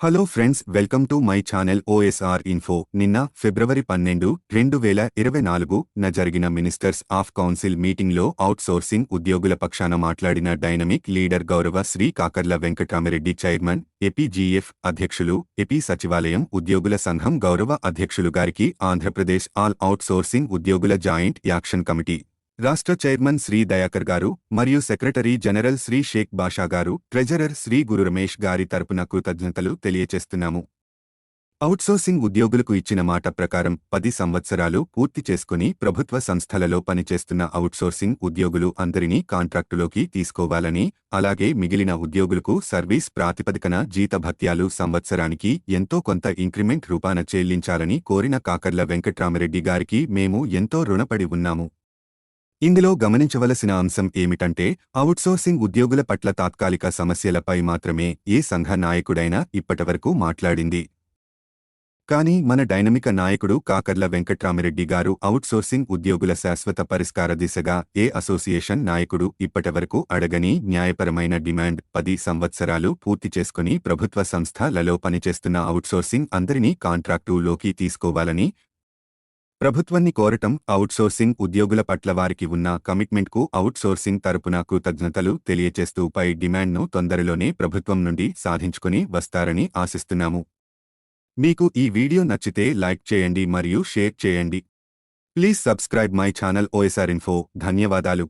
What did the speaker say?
Hello friends welcome to my channel OSR info నిన్న ఫిబ్రవరి పన్నెండు రెండు వేల ఇరవై నాలుగు న జరిగిన మినిస్టర్స్ ఆఫ్ కౌన్సిల్ మీటింగ్లో అవుట్సోర్సింగ్ ఉద్యోగుల పక్షాన మాట్లాడిన డైనమిక్ లీడర్ గౌరవ శ్రీ కాకర్ల వెంకటరామిరెడ్డి చైర్మన్ ఎపిజీఎఫ్ అధ్యక్షులు ఎపి సచివాలయం ఉద్యోగుల సంఘం గౌరవ అధ్యక్షులు గారికి ఆంధ్రప్రదేశ్ ఆల్ అవుట్సోర్సింగ్ ఉద్యోగుల జాయింట్ యాక్షన్ కమిటీ రాష్ట్ర చైర్మన్ శ్రీ దయాకర్ గారు మరియు సెక్రటరీ జనరల్ శ్రీ షేక్ బాషా గారు ట్రెజరర్ శ్రీ గురు రమేష్ గారి తరపున కృతజ్ఞతలు తెలియచేస్తున్నాము. అవుట్సోర్సింగ్ ఉద్యోగులకు ఇచ్చిన మాట ప్రకారం పది సంవత్సరాలు పూర్తి చేసుకుని ప్రభుత్వ సంస్థలలో పనిచేస్తున్న అవుట్సోర్సింగ్ ఉద్యోగులు అందరినీ కాంట్రాక్టులోకి తీసుకోవాలని అలాగే మిగిలిన ఉద్యోగులకు సర్వీస్ ప్రాతిపదికన జీతభత్యాలు సంవత్సరానికి ఎంతో కొంత ఇంక్రిమెంట్ రూపాన చెల్లించాలని కోరిన కాకర్ల వెంకట్రామరెడ్డి గారికి మేము ఎంతో రుణపడి ఉన్నాము. ఇందులో గమనించవలసిన అంశం ఏమిటంటే అవుట్సోర్సింగ్ ఉద్యోగుల పట్ల తాత్కాలిక సమస్యలపై మాత్రమే ఏ సంఘ నాయకుడైనా ఇప్పటివరకు మాట్లాడింది. కానీ మన డైనమిక నాయకుడు కాకర్ల వెంకట్రామిరెడ్డి గారు అవుట్సోర్సింగ్ ఉద్యోగుల శాశ్వత పరిష్కార దిశగా ఏ అసోసియేషన్ నాయకుడు ఇప్పటివరకు అడగని న్యాయపరమైన డిమాండ్ పది సంవత్సరాలు పూర్తి చేసుకుని ప్రభుత్వ సంస్థలలో పనిచేస్తున్న అవుట్సోర్సింగ్ అందరినీ కాంట్రాక్టులోకి తీసుకోవాలని ప్రభుత్వాన్ని కోరటం అవుట్సోర్సింగ్ ఉద్యోగుల పట్ల వారికి ఉన్న కమిట్మెంట్కు అవుట్సోర్సింగ్ తరపున కృతజ్ఞతలు తెలియచేస్తూ పై డిమాండ్ను తొందరలోనే ప్రభుత్వం నుండి సాధించుకుని వస్తారని ఆశిస్తున్నాము. మీకు ఈ వీడియో నచ్చితే లైక్ చేయండి మరియు షేర్ చేయండి. Please subscribe my channel OSR info. ధన్యవాదాలు.